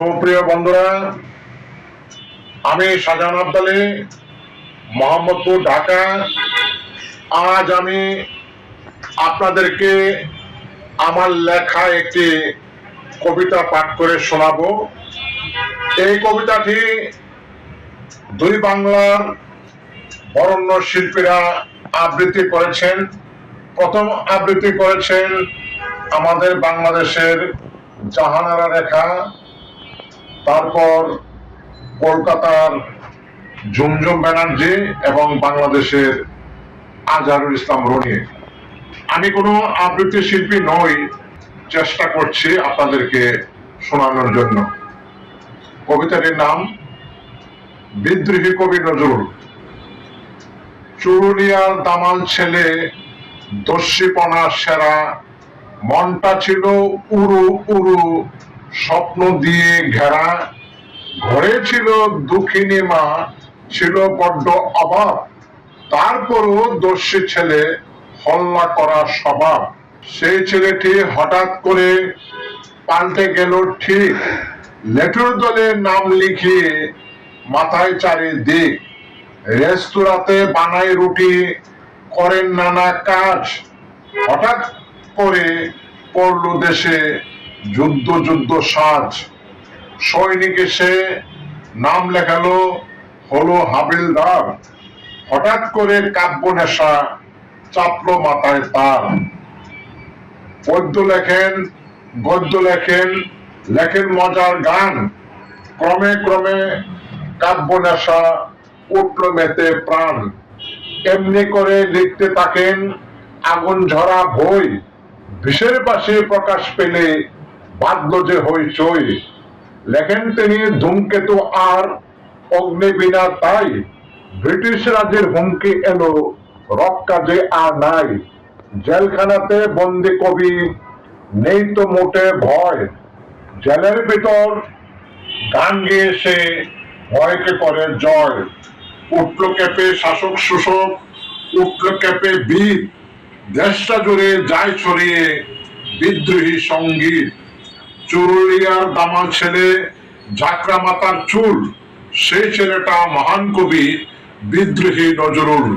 প্রিয় বন্ধুরা, আমি শাহজাহান আবদালি, মোহাম্মদপুর, ঢাকা। আজ আমি আপনাদেরকে আমার লেখা একটি কবিতা পাঠ করে শোনাবো। এই কবিতাটি দুই বাংলার বরণ্য শিল্পীরা আবৃত্তি করেছেন। প্রথম আবৃত্তি করেছেন আমাদের বাংলাদেশের জাহানারা রেখা। তারপর কলকাতার ঝুমঝুম ব্যানার্জি এবং বাংলাদেশের আজহারুল ইসলাম রনি। আমি কোনো আবৃত্তি শিল্পী নই, চেষ্টা করছি আপনাদেরকে শোনানোর জন্য। কবিতাটির নাম, বিদ্রোহী কবি নজরুল। চুরুলিয়ার দামাল ছেলে, দস্যিপনা সেরা, মনটা ছিল উরু উরু স্বপ্ন দিয়ে ঘেরা, ঘরে ছিল দুঃখিনী মা, ছিল বড্ড অভাব তারপরও দস্যি ছেলে হল্লা করা স্বভাব। সেই ছেলেটি হঠাৎ করে পাল্টে গেল ঠিক। লেটুর দলে নাম লিখিয়ে মাথায় চারিদিক। রেস্তোরাঁতে বানায় রুটি, করেন নানা কাজ। হঠাৎ করে পড়ল দেশে যুদ্ধ যুদ্ধ সাজ। সৈনিক এসে নাম লেখালো হলো হাবিলদার হঠাৎ করে কাব্য নেশা চাপলো মাথায় তার। পদ্য লেখেন, গদ্য লেখেন লেখেন মজার গান। ক্রমে ক্রমে কাব্য নেশা উঠল মেতে প্রাণ। এমনি করে লিখতে থাকেন আগুন ঝরা বই বিষের পাশে প্রকাশ পেলে বাধ্য যে হইচই লেখেন তিনি ধূমকেতু আর অগ্নিবীণা তাই। ব্রিটিশ রাজের হুমকি এলো রক্ষা যে আর নাই। জেলখানাতে বন্দি কবি নেই তো মোটে ভয়। জেলের ভিতর গান গেয়ে সে ভয়কে করে জয়। উঠল কেঁপে শাসক শোষক, উঠল কেঁপে বীর। দেশটা জুড়ে যায় ছড়িয়ে বিদ্রোহী সংগীত। চুরুলিয়ার দামাল ছেলে ঝাঁকড়া মাতার চুল সেই ছেলেটা মহান কবি বিদ্রোহী নজরুল।